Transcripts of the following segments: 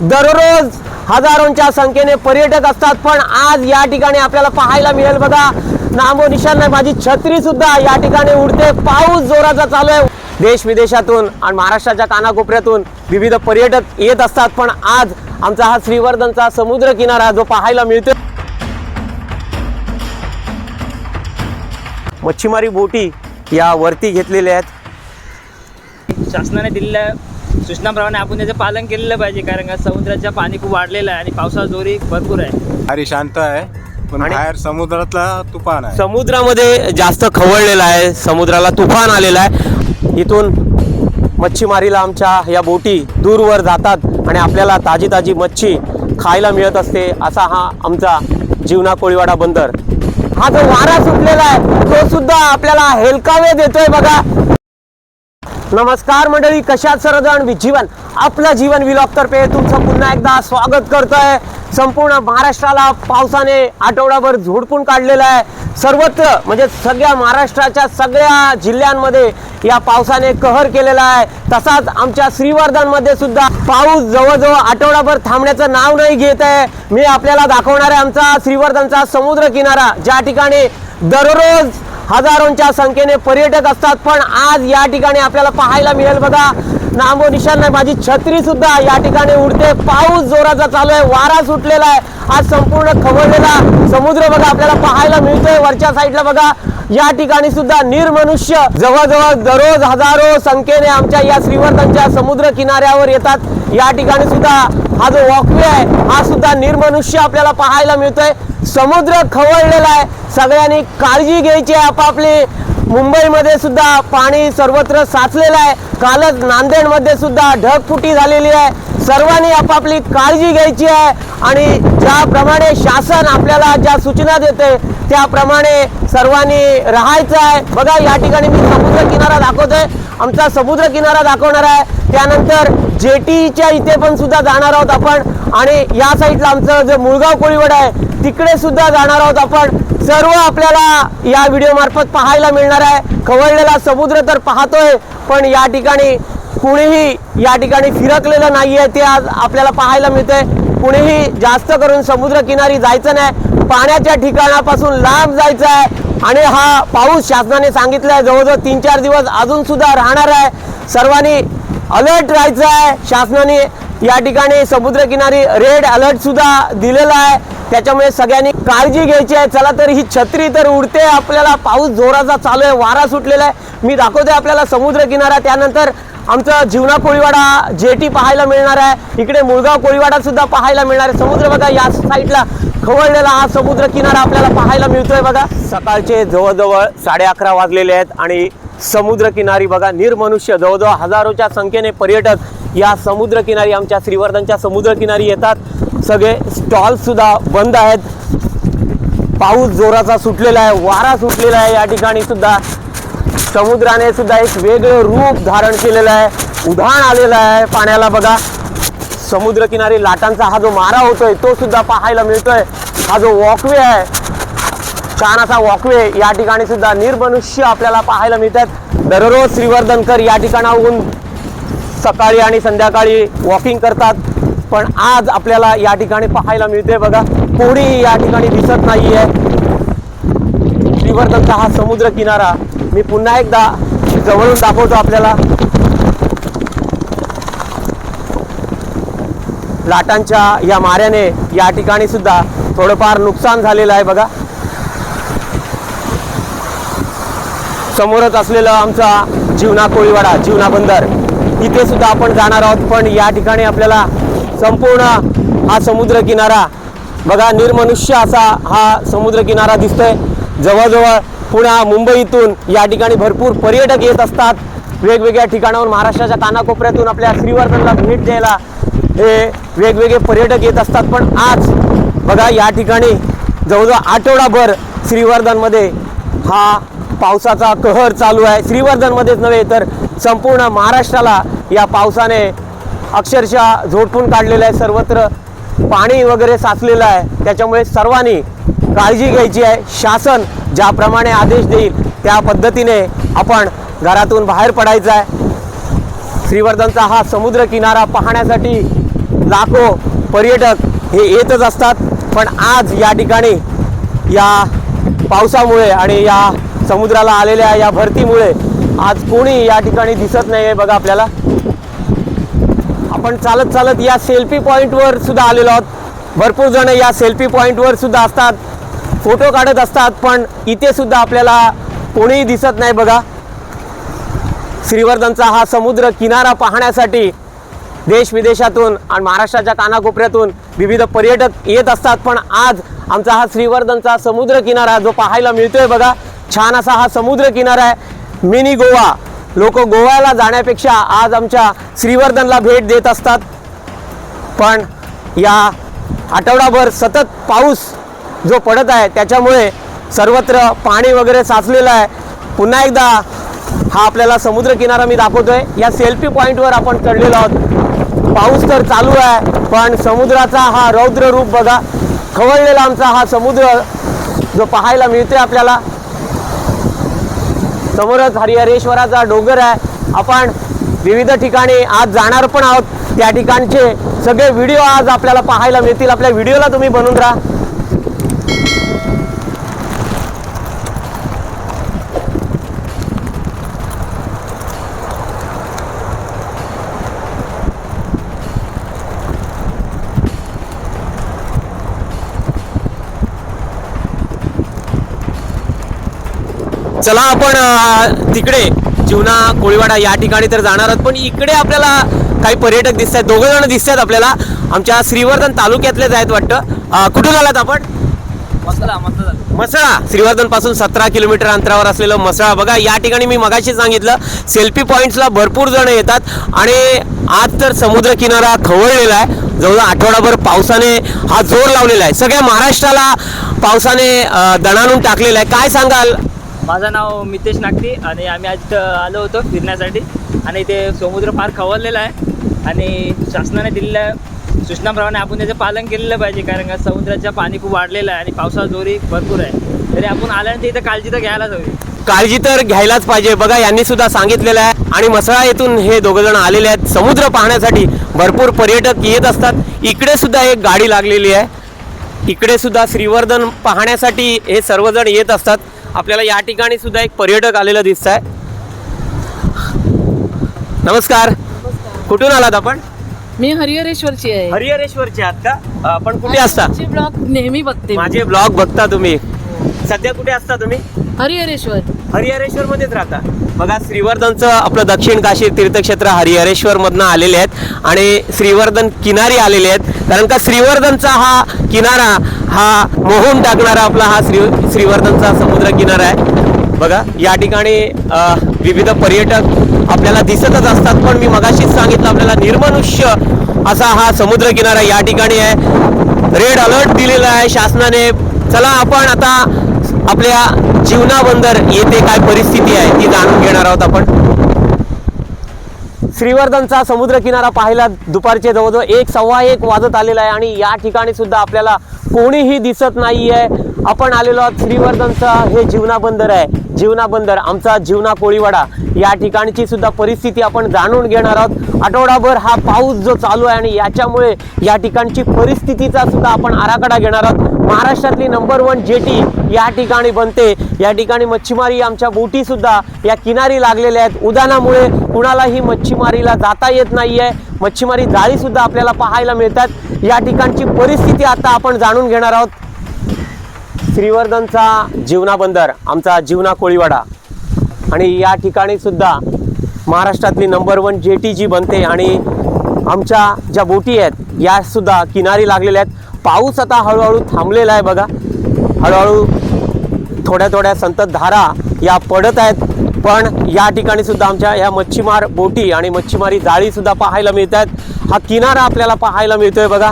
दररोज हजारोंच्या संख्येने पर्यटक असतात पण आज या ठिकाणी आपल्याला पाहायला मिळेल बघा नामो निशान नाही माझी छत्री सुद्धा या ठिकाणी उडते पाऊस जोराचा चालू आहे. देश विदेशातून आणि महाराष्ट्राच्या कानाकोपऱ्यातून विविध पर्यटक येत असतात पण आज आमचा हा श्रीवर्धनचा समुद्र किनारा जो पाहायला मिळतो मच्छीमारी बोटी या वरती घेतलेल्या आहेत. शासनाने दिलेल्या सूचनाप्रमाणे आपण त्याचं पालन केलेलं पाहिजे कारण का समुद्राचं पाणी खूप वाढलेलं आहे आणि पावसाचा जोरी भरपूर आहे. भारी शांत आहे पण आणि- बाहेर समुद्रातला तुफान आहे. समुद्रामध्ये जास्त खवळलेला आहे समुद्राला तुफान आलेला आहे. इथून मच्छीमारीला आमच्या या बोटी दूरवर जातात आणि आपल्याला ताजी ताजी मच्छी खायला मिळत असते असा हा आमचा जीवना कोळीवाडा बंदर. हा जो वारा सुटलेला आहे तो सुद्धा आपल्याला हेलकावे देतोय बघा. नमस्कार मंडळी कशात सर्वजण विजीवन? जीवन आपलं जीवन विलॉग तर्फे तुमचं पुन्हा एकदा स्वागत करतोय. संपूर्ण महाराष्ट्राला पावसाने आठवडाभर झोडपून काढलेलं आहे. सर्वत्र म्हणजे सगळ्या महाराष्ट्राच्या सगळ्या जिल्ह्यांमध्ये या पावसाने कहर केलेला आहे. तसाच आमच्या श्रीवर्धनमध्ये सुद्धा पाऊस जवळजवळ आठवडाभर थांबण्याचं नाव नाही घेत आहे. मी आपल्याला दाखवणार आहे आमचा श्रीवर्धनचा समुद्र किनारा ज्या ठिकाणी दररोज हजारोंच्या संख्येने पर्यटक असतात पण आज या ठिकाणी आपल्याला पाहायला मिळेल बघा नामो निशान नाही माझी छत्री सुद्धा या ठिकाणी उडते. पाऊस जोराचा चालू आहे वारा सुटलेला आहे. आज संपूर्ण खवळलेला समुद्र बघा आपल्याला पाहायला मिळतोय. वरच्या साईडला बघा या ठिकाणी सुद्धा निर्मनुष्य जवळजवळ दररोज हजारो संख्येने आमच्या या श्रीवर्धनच्या समुद्र किनाऱ्यावर येतात. या ठिकाणी सुद्धा हा जो वॉकवे आहे हा सुद्धा निर्मनुष्य आपल्याला पाहायला मिळतोय. समुद्र खवळलेला आहे. सगळ्यांनी काळजी घ्यायची आहे आपापली. मुंबईमध्ये सुद्धा पाणी सर्वत्र साचलेलं आहे. कालच नांदेडमध्ये सुद्धा ढगफुटी झालेली आहे. सर्वांनी आपापली काळजी घ्यायची आहे. आणि ज्याप्रमाणे शासन आपल्याला ज्या सूचना देते त्याप्रमाणे सर्वांनी राहायचं आहे. बघा या ठिकाणी मी समुद्र किनारा दाखवतोय. आमचा समुद्र किनारा दाखवणार आहे. त्यानंतर जेटीच्या इथे पण सुद्धा जाणार आहोत आपण. आणि या साईडला आमचं जे मुळगाव कोळीवड आहे तिकडे सुद्धा जाणार आहोत आपण. सर्व आपल्याला या व्हिडिओ मार्फत पाहायला मिळणार आहे. खवळलेला समुद्र तर पाहतोय पण या ठिकाणी कुणीही या ठिकाणी फिरकलेलं आहे ते आज आपल्याला पाहायला मिळतंय. कुणीही जास्त करून समुद्र किनारी जायचं नाही. पाण्याच्या ठिकाणापासून लांब जायचं आहे. आणि हा पाऊस शासनाने सांगितलाय. जवळजवळ तीन चार दिवस अजून सुद्धा राहणार आहे. सर्वांनी अलर्ट राहायचं आहे. शासनाने या ठिकाणी समुद्रकिनारी रेड अलर्ट सुद्धा दिलेला आहे. त्याच्यामुळे सगळ्यांनी काळजी घ्यायची आहे. चला तर ही छत्री तर उडते. आपल्याला पाऊस जोराचा चालू आहे. वारा सुटलेला आहे. मी दाखवतोय आपल्याला समुद्र किनारा त्यानंतर आमचं जीवना कोळीवाडा जेटी पाहायला मिळणार आहे. इकडे मुळगाव कोळीवाडा सुद्धा पाहायला मिळणार आहे. समुद्र बघा या साईडला खवळलेला हा समुद्र किनारा आपल्याला पाहायला मिळतोय बघा. सकाळचे जवळजवळ साडे अकरा वाजलेले आहेत आणि समुद्र किनारी बघा निर्मनुष्य जवळजवळ हजारोच्या संख्येने पर्यटक या समुद्र किनारी आमच्या श्रीवर्धनच्या समुद्र किनारी येतात. सगळे स्टॉलसुद्धा बंद आहेत. पाऊस जोराचा सुटलेला आहे वारा सुटलेला आहे. या ठिकाणी सुद्धा समुद्राने सुद्धा एक वेगळं रूप धारण केलेलं आहे. उधाण आलेलं आहे पाण्याला बघा. समुद्र किनारी लाटांचा हा जो मारा होतोय तो सुद्धा पाहायला मिळतोय. हा जो वॉकवे आहे छान असा वॉकवे या ठिकाणी सुद्धा निर्मनुष्य आपल्याला पाहायला मिळतात दररोज श्रीवर्धनकर या ठिकाणाहून सकाळी आणि संध्याकाळी वॉकिंग करतात. पण आज आपल्याला या ठिकाणी पाहायला मिळते बघा. कोणी या ठिकाणी दिसत नाहीये. श्रीवर्धनचा हा समुद्र किनारा मी पुन्हा एकदा जवळून दाखवतो आपल्याला. लाटांच्या या माऱ्याने या ठिकाणी सुद्धा थोडंफार नुकसान झालेलं आहे बघा. समोरच असलेलं आमचा जीवना कोळीवाडा जीवना बंदर इथे सुद्धा आपण जाणार आहोत पण या ठिकाणी आपल्याला संपूर्ण हा समुद्र किनारा बघा निर्मनुष्य असा हा समुद्र किनारा दिसतोय. जवळजवळ पुण्या मुंबईतून या ठिकाणी भरपूर पर्यटक येत असतात. वेगवेगळ्या ठिकाणाहून महाराष्ट्राच्या कानाकोपऱ्यातून आपल्या श्रीवर्धनला भेट द्यायला हे वेगवेगळे पर्यटक येत असतात. पण आज बघा या ठिकाणी जवळजवळ आठवडाभर श्रीवर्धनमध्ये हा पावसाचा कहर चालू आहे. श्रीवर्धनमध्येच नव्हे तर संपूर्ण महाराष्ट्राला या पावसाने अक्षरशः झोडपून काढलेलं आहे. सर्वत्र पाणी वगैरे साचलेलं आहे. त्याच्यामुळे सर्वांनी काळजी घ्यायची आहे. शासन ज्याप्रमाणे आदेश देईल त्या पद्धतीने आपण घरातून बाहेर पडायचं आहे. श्रीवर्धनचा हा समुद्र किनारा पाहण्यासाठी लाखो पर्यटक हे येतच असतात. पण आज या ठिकाणी या पावसामुळे आणि या समुद्राला आलेल्या या भरतीमुळे आज कोणी या ठिकाणी दिसत नाही आहे बघा आपल्याला. आपण चालत चालत या सेल्फी पॉईंटवर सुद्धा आलेलो आहोत. भरपूर जण या सेल्फी पॉईंटवर सुद्धा असतात. फोटो काढत असतात पण इथे सुद्धा आपल्याला कोणीही दिसत नाही बघा. श्रीवर्धनचा हा समुद्र किनारा पाहण्यासाठी देश विदेशातून आणि महाराष्ट्राच्या कानाकोपऱ्यातून विविध पर्यटक येत असतात. पण आज आमचा हा श्रीवर्धनचा समुद्र किनारा जो पाहायला मिळतोय बघा. छान असा हा समुद्र किनारा आहे. मिनी गोवा. लोक गोव्याला जाण्यापेक्षा आज आमच्या श्रीवर्धनला भेट देत असतात. पण या आठवडाभर सतत पाऊस जो पडत आहे त्याच्यामुळे सर्वत्र पाणी वगैरे साचलेलं आहे. पुन्हा एकदा हा आपल्याला समुद्र किनारा मी दाखवतोय. या सेल्फी पॉईंटवर आपण चढलेलो आहोत. पाऊस तर चालू आहे पण समुद्राचा हा रौद्र रूप बघा. खवळलेला आमचा हा समुद्र जो पाहायला मिळतोय आपल्याला. समोरच हरिहरेश्वराचा डोंगर आहे. आपण विविध ठिकाणी आज जाणार पण आहोत. त्या ठिकाणचे सगळे व्हिडिओ आज आपल्याला पाहायला मिळतील. आपल्या व्हिडिओला तुम्ही बनून राहा. चला आपण तिकडे जीवना कोळीवाडा या ठिकाणी तर जाणार आहोत. पण इकडे आपल्याला काही पर्यटक दिसत आहेत दोघं जण दिसत आहेत आपल्याला. आमच्या श्रीवर्धन तालुक्यातलेच आहेत वाटतं. कुठून आलात आपण? मसळा श्रीवर्धनपासून सतरा किलोमीटर अंतरावर असलेलं मसळा बघा या ठिकाणी मी मगाशी सांगितलं सेल्फी पॉईंट्सला भरपूर जण येतात. आणि आज तर समुद्र किनारा खवळलेला आहे. जवळजवळ आठवडाभर पावसाने हा जोर लावलेला आहे. सगळ्या महाराष्ट्राला पावसाने दणाणून टाकलेला आहे. काय सांगाल? माझं नाव मितेश नागती आणि आम्ही आज इथं आलो होतो फिरण्यासाठी. आणि इथे समुद्र फार खवळलेला आहे. आणि शासनाने दिलेल्या सूचनाप्रमाणे आपण त्याचं पालन केलेलं पाहिजे कारण का समुद्राचं पाणी खूप वाढलेलं आहे आणि पावसाचा जोरी भरपूर आहे. तरी आपण आल्यानंतर इथं काळजी तर घ्यायलाच हवी. काळजी तर घ्यायलाच पाहिजे. बघा यांनी सुद्धा सांगितलेलं आहे. आणि मसळा येथून हे दोघ जण आलेले आहेत. समुद्र पाहण्यासाठी भरपूर पर्यटक येत असतात. इकडे सुद्धा एक गाडी लागलेली आहे. इकडे सुद्धा श्रीवर्धन पाहण्यासाठी हे सर्वजण येत असतात. आपल्याला या ठिकाणी सुद्धा एक पर्यटक आलेलं दिसत आहे नमस्कार. कुठून आलात आपण? मी हरिहरेश्वरची आहे. हरिहरेश्वरचे आहात का? आपण कुठे असता? ब्लॉग नेहमी बघते. माझे ब्लॉग बघता तुम्ही. सध्या कुठे असता तुम्ही? हरिहरेश्वर. हरिहरेश्वरमध्येच राहतात बघा श्रीवर्धनचं आपलं दक्षिण काशी तीर्थक्षेत्र हरिहरेश्वरमधनं आलेले आहेत आणि श्रीवर्धन किनारी आलेले आहेत. कारण का श्रीवर्धनचा हा किनारा हा मोहून टाकणारा आपला हा श्री श्रीवर्धनचा समुद्र किनारा आहे. बघा या ठिकाणी विविध पर्यटक आपल्याला दिसतच असतात. पण मी मगाशीच सांगितलं आपल्याला निर्मनुष्य असा हा समुद्र किनारा या ठिकाणी आहे. रेड अलर्ट दिलेला आहे शासनाने. चला आपण आता आपल्या जीवना बंदर येथे काय परिस्थिती आहे ती जाणून घेणार आहोत आपण. श्रीवर्धनचा समुद्र किनारा पाहायला दुपारचे जवळजवळ एक सव्वा एक वाजत आलेला आहे आणि या ठिकाणी सुद्धा आपल्याला कोणीही दिसत नाही आहे आपण आलेलो आहोत श्रीवर्धनचा. हे जीवना बंदर आहे. जीवना बंदर आमचा जीवना कोळीवाडा. या ठिकाणची सुद्धा परिस्थिती आपण जाणून घेणार आहोत. आठवडाभर हा पाऊस जो चालू आहे आणि याच्यामुळे या ठिकाणची परिस्थितीचा सुद्धा आपण आराखडा घेणार आहोत. महाराष्ट्रातली नंबर वन जेटी या ठिकाणी बनते. या ठिकाणी मच्छीमारी आमच्या बोटी सुद्धा या किनारी लागलेल्या आहेत. उदानामुळे कुणालाही मच्छीमारीला जाता येत नाही आहे मच्छीमारी जाळी सुद्धा आपल्याला पाहायला मिळतात. या ठिकाणची परिस्थिती आता आपण जाणून घेणार आहोत. श्रीवर्धनचा जीवना बंदर आमचा जीवना कोळीवाडा. आणि या ठिकाणी सुद्धा महाराष्ट्रातली नंबर वन जेटी जी बनते आणि आमच्या ज्या बोटी आहेत या सुद्धा किनारी लागलेल्या आहेत. पाऊस आता हळूहळू थांबलेला आहे बघा. हळूहळू थोड्या थोड्या संततधारा या पडत आहेत. पण या ठिकाणी सुद्धा आमच्या या मच्छीमार बोटी आणि मच्छीमारी जाळी सुद्धा पाहायला मिळत आहेत. हा किनारा आपल्याला पाहायला मिळतोय बघा.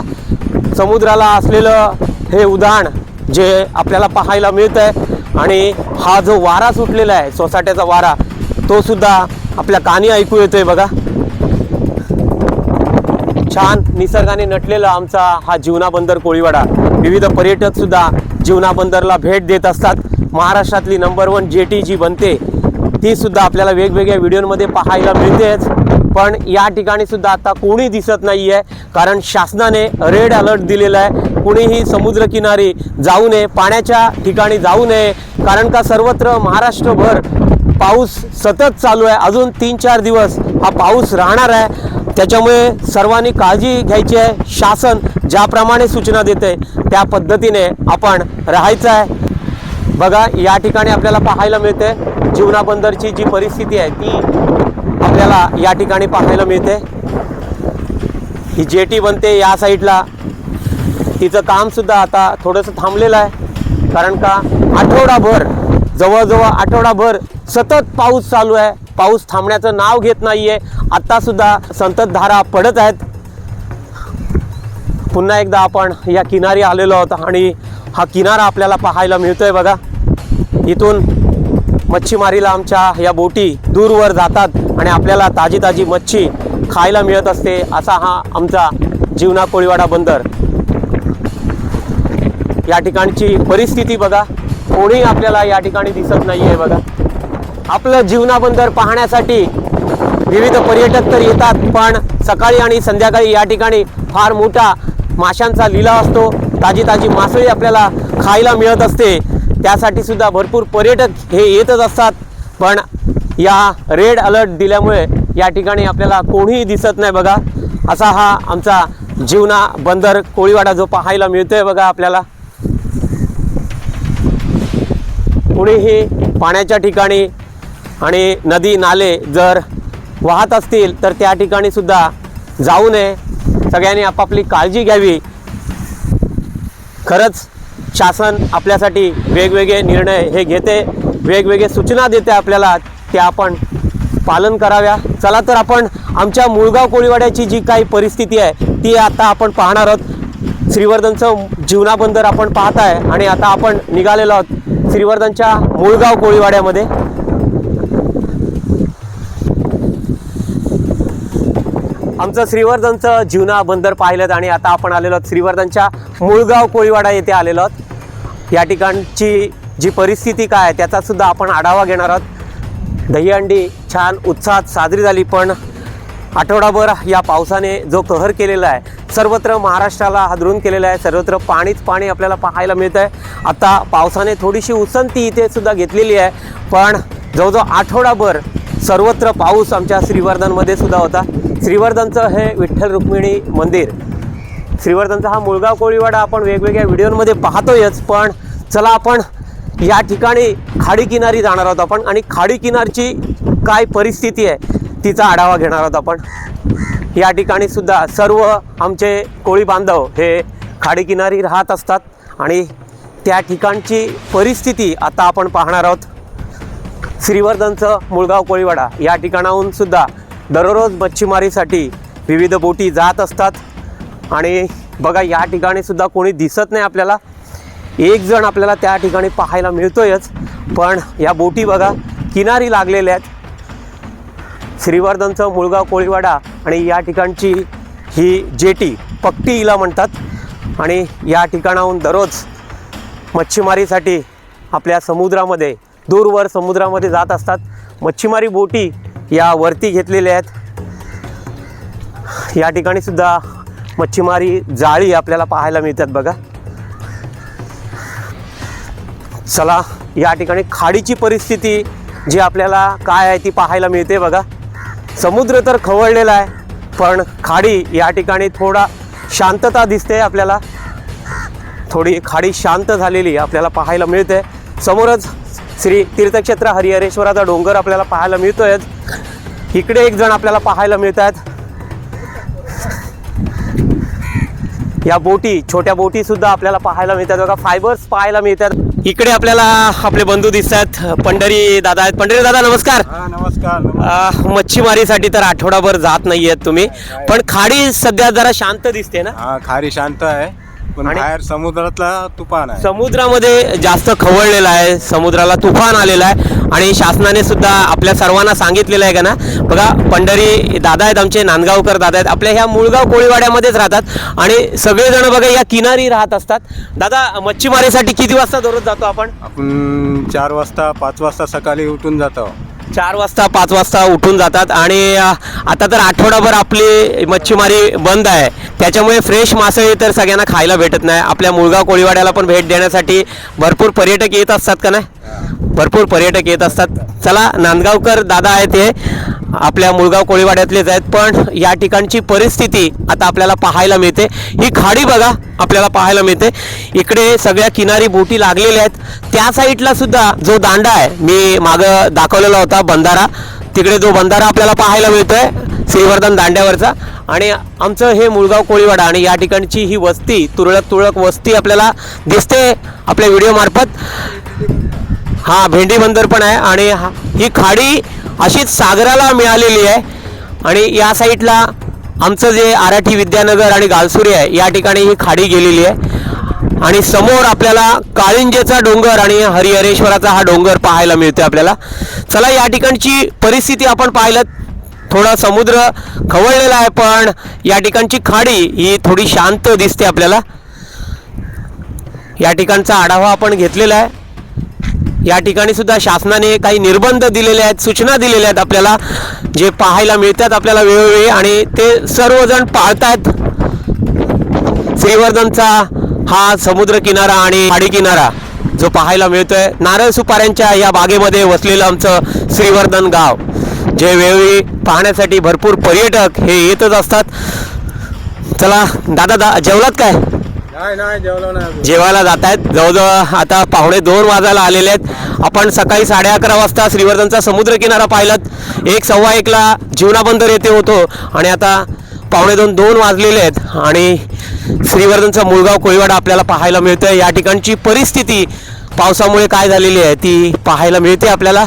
समुद्राला असलेलं हे उदाहरण जे आपल्याला पाहायला मिळत आहे आणि हा जो वारा सुटलेला आहे सोसाट्याचा वारा तो सुद्धा आपल्या कानी ऐकू येतोय बघा. छान निसर्गाने नटलेला आमचा हा जीवना बंदर कोळीवाडा. विविध पर्यटक सुद्धा जीवना बंदरला भेट देत असतात. महाराष्ट्रातली नंबर वन जेटी जी बनते ती सुद्धा आपल्याला वेगवेगळ्या व्हिडिओमध्ये पाहायला मिळतेच. पण या ठिकाणी सुद्धा आता कोणी दिसत नाही आहे कारण शासनाने रेड अलर्ट दिलेला आहे. कुणीही समुद्रकिनारी जाऊ नये पाण्याच्या ठिकाणी जाऊ नये. कारण का सर्वत्र महाराष्ट्रभर पाऊस सतत चालू आहे. अजून तीन चार दिवस हा पाऊस राहणार आहे. त्याच्यामुळे सर्वांनी काळजी घ्यायची आहे. शासन ज्याप्रमाणे सूचना देते त्या पद्धतीने आपण राहायचं आहे. बघा या ठिकाणी आपल्याला पाहायला मिळते जीवना बंदरची जी परिस्थिती आहे ती आपल्याला या ठिकाणी पाहायला मिळते. ही जेटी बनते या साईडला. तिचं काम सुद्धा आता थोडंसं थांबलेलं आहे. कारण का आठवडाभर जवळजवळ आठवडाभर सतत पाऊस चालू आहे. पाऊस थांबण्याचं नाव घेत नाहीये. आहे आत्तासुद्धा संततधारा पडत आहेत. पुन्हा एकदा आपण या किनारी आलेलो आहोत आणि हा किनारा आपल्याला पाहायला मिळतोय बघा. इथून मच्छीमारीला आमच्या या बोटी दूरवर जातात. आणि आपल्याला ताजी ताजी मच्छी खायला मिळत असते असा हा आमचा जीवना कोळीवाडा बंदर. या ठिकाणची परिस्थिती बघा कोणी आपल्याला या ठिकाणी दिसत नाही आहे बघा. आपलं जीवना बंदर पाहण्यासाठी विविध पर्यटक तर येतात पण सकाळी आणि संध्याकाळी या ठिकाणी फार मोठा माशांचा लिलाव असतो. ताजी ताजी मासळी आपल्याला खायला मिळत असते. त्यासाठी सुद्धा भरपूर पर्यटक हे येतच असतात. पण या रेड अलर्ट दिल्यामुळे या ठिकाणी आपल्याला कोणीही दिसत नाही बघा. असा हा आमचा जीवना बंदर कोळीवाडा जो पाहायला मिळतोय बघा आपल्याला. कुणीही पाण्याच्या ठिकाणी आणि नदी नाले जर वाहत असतील तर त्या ठिकाणी सुद्धा जाऊ नये. सगळ्यांनी आपापली काळजी घ्यावी. खरंच शासन आपल्यासाठी वेगवेगळे निर्णय हे घेते वेगवेगळे सूचना देते आपल्याला. त्या आपण पालन कराव्या. चला तर आपण आमच्या मुळगाव कोळीवाड्याची जी काही परिस्थिती आहे ती आता आपण पाहणार आहोत. श्रीवर्धनचं जीवना बंदर आपण पाहत आहे आणि आता आपण निघालेलो आहोत श्रीवर्धनच्या मुळगाव कोळीवाड्यामध्ये. आमचं श्रीवर्धनचं जीवना बंदर पाहिलं आणि आता आपण आलेलो आहोत श्रीवर्धनच्या मुळगाव कोळीवाडा येथे आलेलो आहोत. या ठिकाणची जी परिस्थिती काय आहे त्याचा सुद्धा आपण आढावा घेणार आहोत. दहीहंडी छान उत्साहात साजरी झाली पण आठवडाभर या पावसाने जो कहर केलेला आहे सर्वत्र महाराष्ट्राला हादरून केलेला आहे सर्वत्र पाणीच पाणी आपल्याला पाहायला मिळतं आहे आता पावसाने थोडीशी उसंती इथे सुद्धा घेतलेली आहे पण जवळजवळ आठवडाभर सर्वत्र पाऊस आमच्या श्रीवर्धनमध्ये सुद्धा होता. श्रीवर्धनचं हे विठ्ठल रुक्मिणी मंदिर श्रीवर्धनचा हा मुळगाव कोळीवाडा आपण वेगवेगळ्या व्हिडिओमध्ये पाहतोयच पण चला आपण या ठिकाणी खाडी किनारी जाणार आहोत आपण आणि खाडी किनारची काय परिस्थिती आहे तिचा आढावा घेणार आहोत आपण. या ठिकाणी सुद्धा सर्व आमचे कोळी बांधव हे खाडी किनारी राहत असतात आणि त्या ठिकाणची परिस्थिती आता आपण पाहणार आहोत. श्रीवर्धनचं मुळगाव कोळीवाडा या ठिकाणाहून सुद्धा दररोज मच्छीमारीसाठी विविध बोटी जात असतात. आणि बघा या ठिकाणी सुद्धा कोणी दिसत नाही आपल्याला. एक जण आपल्याला त्या ठिकाणी पाहायला मिळतोयच. पण या बोटी बघा किनारी लागलेल्या आहेत. श्रीवर्धनचं मुळगाव कोळीवाडा आणि या ठिकाणची ही जेटी पक्टी हिला म्हणतात. आणि या ठिकाणाहून दररोज मच्छीमारीसाठी आपल्या समुद्रामध्ये दूरवर समुद्रामध्ये जात असतात. मच्छीमारी बोटी या वरती घेतलेल्या आहेत. या ठिकाणी सुद्धा मच्छीमारी जाळी आपल्याला पाहायला मिळतात बघा. चला या ठिकाणी खाडीची परिस्थिती जी आपल्याला काय आहे ती पाहायला मिळते बघा. समुद्र तर खवळलेला आहे पण खाडी या ठिकाणी थोडा शांतता दिसते आपल्याला. थोडी खाडी शांत झालेली आपल्याला पाहायला मिळते. समोरच श्री तीर्थक्षेत्र हरिहरेश्वराचा डोंगर आपल्याला पाहायला मिळतोय इकडे एक जण आपल्याला पाहायला मिळत आहेत या बोटी छोट्या बोटी सुद्धा आपल्याला पाहायला मिळतात. बघा फायबर्स पाहायला मिळतात. इकडे आपल्याला आपले बंधू दिसत आहेत पंढरी दादा आहेत. पंढरी दादा नमस्कार. हा नमस्कार मच्छीमारीसाठी तर आठवडाभर जात नाहीयेत तुम्ही. पण खाडी सध्या जरा शांत दिसते ना? हा खारी शांत आहे. पण आणि- बाहेर समुद्रातला तुफान आहे. समुद्रामध्ये जास्त खवळलेला आहे समुद्राला तुफान आलेला आहे आणि शासनाने सुद्धा आपल्या सर्वांना सांगितलेलं आहे का ना? बघा पंढरी दादा आहेत आमचे नांदगावकर दादा आहेत. आपल्या ह्या मुळगाव कोळीवाड्यामध्येच राहतात आणि सगळेजण बघा या किनारी राहत असतात. दादा मच्छीमारीसाठी किती वाजता दररोज जातो आपण? आपण चार वाजता पाच वाजता सकाळी उठून जातो. चार वाजता पाच वाजता उठून जातात आणि आता तर आठवडाभर आपली मच्छीमारी बंद आहे. त्याच्यामुळे फ्रेश मासे तर सगळ्यांना खायला भेटत नाही. आपल्या मुळगाव कोळीवाड्याला पण भेट देण्यासाठी भरपूर पर्यटक येत असतात का नाही? भरपूर पर्यटक येत असतात. चला नांदगावकर दादा आहेत हे. आपल्या मुळगाव कोळीवाड्यातलेच आहेत पण या ठिकाणची परिस्थिती आता आपल्याला पाहायला मिळते. ही खाडी बघा आपल्याला पाहायला मिळते. इकडे सगळ्या किनारी बोटी लागलेल्या आहेत. त्या साईडला सुद्धा जो दांडा आहे मी मागं दाखवलेला होता बंधारा. तिकडे जो बंधारा आपल्याला पाहायला मिळतोय श्रीवर्धन दांड्यावरचा. आणि आमचं हे मुळगाव कोळीवाडा आणि या ठिकाणची ही वस्ती तुरळक तुरळक वस्ती आपल्याला दिसते आपल्या व्हिडिओमार्फत हा भेंडी बंदर पण आहे आणि हा- ही खाडी अशीच सागराला मिळालेली आहे. आणि या साईडला आमचं जे आराठी विद्यानगर आणि गालसुरी आहे या ठिकाणी ही खाडी गेलेली आहे. आणि समोर आपल्याला काळिंजेचा डोंगर आणि हरिहरेश्वराचा हा डोंगर पाहायला मिळतो आपल्याला. चला या ठिकाणची परिस्थिती आपण पाहिलं. थोडा समुद्र खवळलेला आहे पण या ठिकाणची खाडी ही थोडी शांत दिसते आपल्याला. या ठिकाणचा आढावा आपण घेतलेला आहे. या ठिकाणी सुद्धा शासनाने काही निर्बंध दिलेले आहेत सूचना दिलेल्या आहेत आपल्याला जे पाहायला मिळतात आपल्याला वेळोवेळी आणि ते सर्वजण पाळतायत. श्रीवर्धनचा हा समुद्र किनारा आणि खाडी किनारा जो पाहायला मिळतोय नारळ सुपाऱ्यांच्या या बागेमध्ये वसलेलं आमचं श्रीवर्धन गाव जे वेळोवेळी पाहण्यासाठी भरपूर पर्यटक हे येतच असतात. चला दादा दा जेवलात काय? नाही नाही जेवलो नाही जेवायला जात आहेत. जवळजवळ आता पाहुणे दोन वाजायला आलेले आहेत. आपण सकाळी साडे अकरा वाजता श्रीवर्धनचा समुद्र किनारा पाहिलात. एक सव्वा एकला जीवना बंदर येथे होतो. आणि आता पावणे दोन दोन वाजलेले आहेत. आणि श्रीवर्धनचा मुळगाव कोळीवाडा आपल्याला पाहायला मिळतं या ठिकाणची परिस्थिती पावसामुळे काय झालेली आहे ती पाहायला मिळते आपल्याला.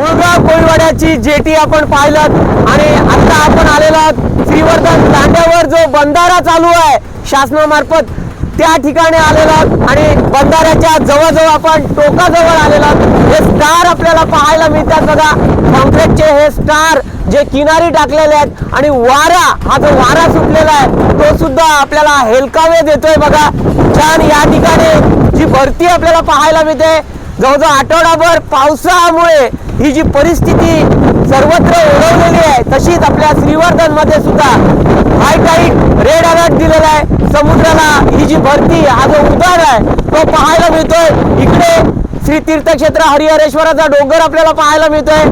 मुळगाव कोळीवाड्याची जेटी आपण पाहिलं आणि आता आपण आलेलो श्रीवर्धन दांड्यावर जो बंधारा चालू आहे शासनामार्फत त्या ठिकाणी आलेलो आणि बंधाऱ्याच्या जवळजवळ आपण टोकाजवळ आलेलो हे स्टार आपल्याला पाहायला मिळतात बघा. कॉन्क्रीटचे हे स्टार जे किनारी टाकलेले आहेत. आणि वारा हा जो वारा सुटलेला आहे तो सुद्धा आपल्याला हेलकावे देतोय बघा. छान या ठिकाणी जी भरती आपल्याला पाहायला मिळते. जवळजवळ आठवडाभर पावसामुळे ही जी परिस्थिती सर्वत्र ओढवलेली आहे तशीच आपल्या श्रीवर्धनमध्ये सुद्धा हाय टाईट रेड अलर्ट दिलेला आहे. समुद्राला ही जी भरती हा जो उतार आहे तो पाहायला मिळतोय. इकडे श्री तीर्थक्षेत्र हरिहरेश्वराचा डोंगर आपल्याला पाहायला मिळतोय.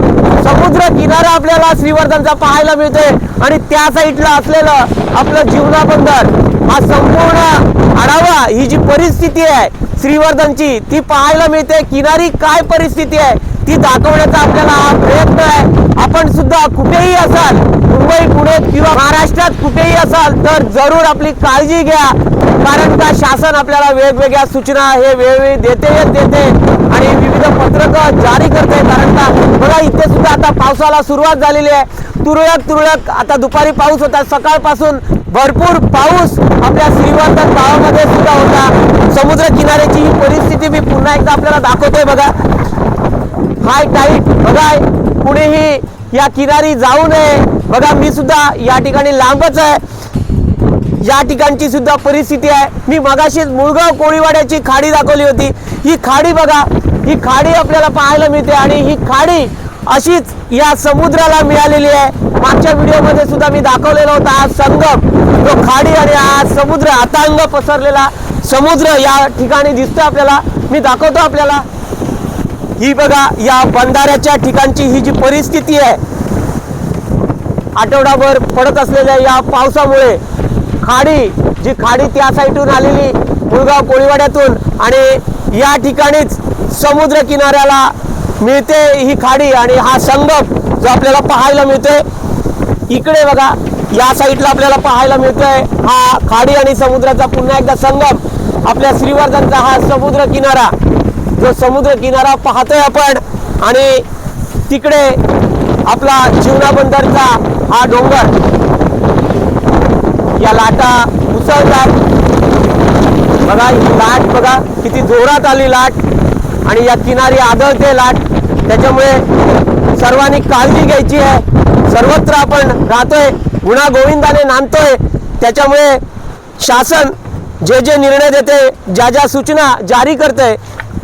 समुद्र किनारा आपल्याला श्रीवर्धनचा पाहायला मिळतोय. आणि त्या साईडला असलेलं आपलं जीवना बंदर हा संपूर्ण आढावा ही जी परिस्थिती आहे श्रीवर्धनची ती पाहायला मिळते. किनारी काय परिस्थिती आहे? ती दाखवण्याचा आपल्याला हा प्रयत्न आहे. आपण सुद्धा कुठेही असाल मुंबई पुणे किंवा महाराष्ट्रात कुठेही असाल तर जरूर आपली काळजी घ्या. कारण का शासन आपल्याला वेगवेगळ्या सूचना हे वेळोवेळी देते देते. आणि विविध पत्रकं जारी करते. कारण का बघा इथे सुद्धा आता पावसाला सुरुवात झालेली आहे. तुरळक तुरळक आता दुपारी पाऊस होता. सकाळपासून भरपूर पाऊस आपल्या श्रीवर्धन गावामध्ये सुद्धा होता. समुद्र किनाऱ्याची ही परिस्थिती मी पुन्हा एकदा आपल्याला दाखवतोय बघा. हाय टाईट बघा कुणीही या किनारी जाऊ नये. बघा मी सुद्धा या ठिकाणी लांबच आहे. या ठिकाणची सुद्धा परिस्थिती आहे. मी मगाशीच मुळगाव कोळीवाड्याची खाडी दाखवली होती. ही खाडी बघा ही खाडी आपल्याला पाहायला मिळते आणि ही खाडी अशीच या समुद्राला मिळालेली आहे. मागच्या व्हिडिओमध्ये सुद्धा मी दाखवलेला होता. हा संगम जो खाडी आणि हा समुद्र अतांग पसरलेला समुद्र या ठिकाणी दिसतो आपल्याला. मी दाखवतो आपल्याला. ही बघा या बंधाऱ्याच्या ठिकाणची ही जी परिस्थिती आहे आठवडाभर पडत असलेल्या या पावसामुळे खाडी जी खाडी त्या साईडून आलेली मुळगाव कोळीवाड्यातून आणि या ठिकाणीच समुद्र किनाऱ्याला मिळते ही खाडी आणि हा संगम जो आपल्याला पाहायला मिळतोय इकडे बघा या साईडला आपल्याला पाहायला मिळतोय हा खाडी आणि समुद्राचा पुन्हा एकदा संगम. आपल्या श्रीवर्धनचा हा समुद्र किनारा जो समुद्र किनारा पाहतोय आपण आणि तिकडे आपला जीवना बंदरचा हा डोंगर. या लाटा उसळतात. बघा ही लाट बघा किती जोरात आली लाट. आणि या किनारी आदळते लाट. त्याच्यामुळे सर्वांनी काळजी घ्यायची आहे. सर्वत्र आपण राहतोय गुणा गोविंदाने नांदतोय. त्याच्यामुळे शासन जे जे निर्णय देते ज्या ज्या सूचना जारी करते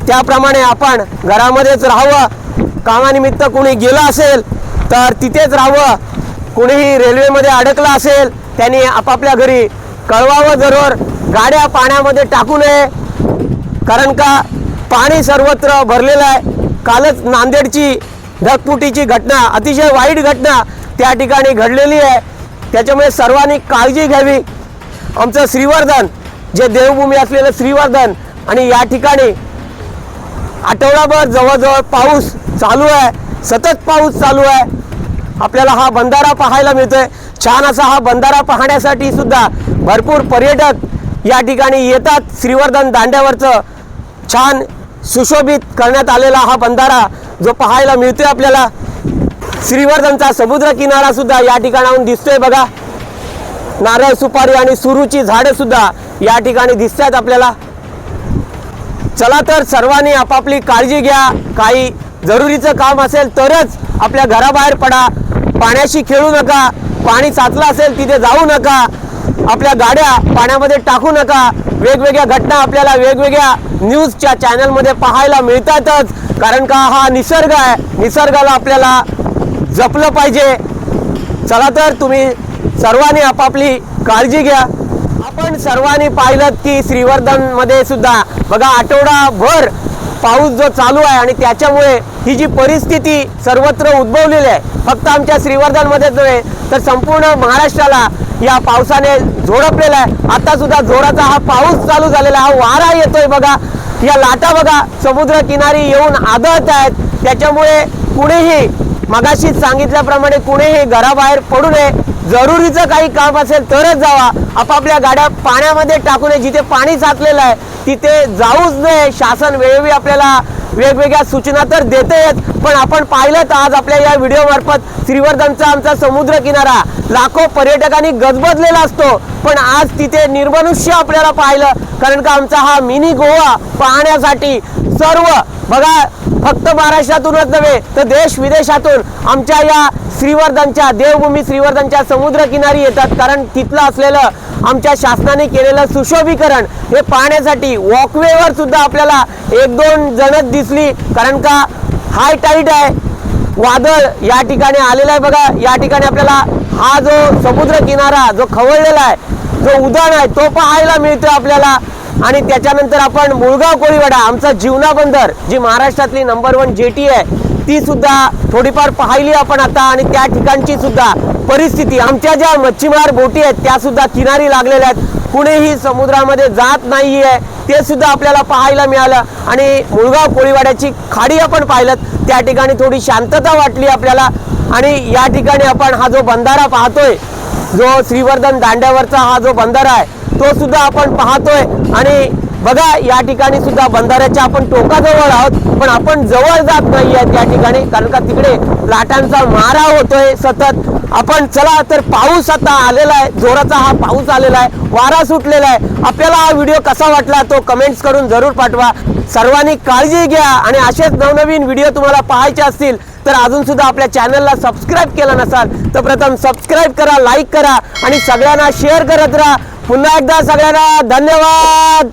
त्याप्रमाणे आपण घरामध्येच राहावं. कामानिमित्त कोणी गेलं असेल तर तिथेच राहावं. कोणीही रेल्वेमध्ये अडकलं असेल त्यांनी आपापल्या घरी कळवावं जरूर. गाड्या पाण्यामध्ये टाकू नये. कारण का? पाणी सर्वत्र भरलेलं आहे. कालच नांदेडची ढगफुटीची घटना अतिशय वाईट घटना त्या ठिकाणी घडलेली आहे. त्याच्यामुळे सर्वांनी काळजी घ्यावी. आमचं श्रीवर्धन जे देवभूमी असलेलं श्रीवर्धन आणि या ठिकाणी आठवडाभर जवळजवळ पाऊस चालू आहे सतत पाऊस चालू आहे. आपल्याला हा बंधारा पाहायला मिळतोय. छान असा हा बंधारा पाहण्यासाठी सुद्धा भरपूर पर्यटक या ठिकाणी येतात. श्रीवर्धन दांड्यावरचं छान सुशोभित करण्यात आलेला हा बंधारा जो पाहायला मिळतोय आपल्याला. श्रीवर्धनचा समुद्र किनारा सुद्धा या ठिकाणाहून दिसतोय बघा. नारळ सुपारी आणि सुरूची झाडे सुद्धा या ठिकाणी दिसतात आपल्याला. चला तर सर्वांनी आपापली काळजी घ्या. काही जरुरीचं काम असेल तरच आपल्या घराबाहेर पडा. पाण्याशी खेळू नका. पाणी साचलं असेल तिथे जाऊ नका. आपल्या गाड्या पाण्यामध्ये टाकू नका. वेगवेगळ्या घटना आपल्याला वेगवेगळ्या न्यूजच्या चॅनलमध्ये पाहायला मिळतातच. कारण का हा निसर्ग आहे. निसर्गाला आपल्याला जपलं पाहिजे. चला तर तुम्ही सर्वांनी आपापली काळजी घ्या. आपण सर्वांनी पाहिलं की श्रीवर्धनमध्ये सुद्धा बघा आठवडाभर पाऊस जो चालू आहे आणि त्याच्यामुळे ही जी परिस्थिती सर्वत्र उद्भवलेली आहे फक्त आमच्या श्रीवर्धन मध्येच नव्हे तर संपूर्ण महाराष्ट्राला या पावसाने झोडपलेला आहे. आता सुद्धा जोराचा हा पाऊस चालू झालेला आहे. हा वारा येतोय बघा. या लाटा बघा समुद्र किनारी येऊन आदळत आहेत. त्याच्यामुळे कुणीही मगाशीच सांगितल्याप्रमाणे कुणीही घराबाहेर पडू नये. जरुरीचं काही काम असेल तरच जावा. आपापल्या गाड्या पाण्यामध्ये टाकू नये जिथे पाणी साचलेलं आहे तिथे जाऊच नये. शासन वेळोवेळी आपल्याला वेगवेगळ्या सूचना तर देते आहेत पण आपण पाहिलं तर आज आपल्या या व्हिडिओ मार्फत श्रीवर्धनचा आमचा समुद्र किनारा लाखो पर्यटकांनी गजबजलेला असतो पण आज तिथे निर्मनुष्य आपल्याला पाहिलं कारण का आमचा हा मिनी गोवा पाहण्यासाठी सर्व बघा फक्त महाराष्ट्रातूनच नव्हे तर देश विदेशातून आमच्या या श्रीवर्धनच्या देवभूमी श्रीवर्धनच्या समुद्र किनारी येतात. कारण तिथलं असलेलं आमच्या शासनाने केलेलं सुशोभीकरण हे पाहण्यासाठी वॉकवेवर सुद्धा आपल्याला एक दोन जणच दिसली. कारण का हाय टाईट आहे. वादळ या ठिकाणी आलेलं आहे बघा. या ठिकाणी आपल्याला हा जो समुद्र किनारा जो खवळलेला आहे जो उदाहरण आहे तो पाहायला मिळतो आपल्याला. आणि त्याच्यानंतर आपण मुळगाव कोळीवाडा आमचा जीवना बंदर जी महाराष्ट्रातली नंबर वन जेटी आहे ती सुद्धा थोडीफार पाहिली आपण आता आणि त्या ठिकाणची सुद्धा परिस्थिती आमच्या ज्या मच्छीमार बोटी आहेत त्या सुद्धा किनारी लागलेल्या आहेत. कुणीही समुद्रामध्ये जात नाही आहे ते सुद्धा आपल्याला पाहायला मिळालं. आणि मुळगाव कोळीवाड्याची खाडी आपण पाहिलं त्या ठिकाणी थोडी शांतता वाटली आपल्याला. आणि या ठिकाणी आपण हा जो बंधारा पाहतोय जो श्रीवर्धन दांड्यावरचा हा जो बंधारा आहे तो सुद्धा आपण पाहतोय. आणि बघा या ठिकाणी सुद्धा बंधाऱ्याच्या आपण टोकाजवळ आहोत पण आपण जवळ जात नाही आहेत या ठिकाणी कारण का तिकडे लाटांचा मारा होतोय सतत. आपण चला तर पाऊस आता आलेला आहे जोराचा हा पाऊस आलेला आहे वारा सुटलेला आहे. आपल्याला हा व्हिडिओ कसा वाटला तो कमेंट्स करून जरूर पाठवा. सर्वांनी काळजी घ्या आणि असेच नवनवीन व्हिडिओ तुम्हाला पाहायचे असतील तर अजून सुद्धा आपल्या चॅनलला सबस्क्राईब केला नसाल तर प्रथम सबस्क्राईब करा लाईक करा आणि सगळ्यांना शेअर करत राहा. पुन्हा एकदा सगळ्यांना धन्यवाद.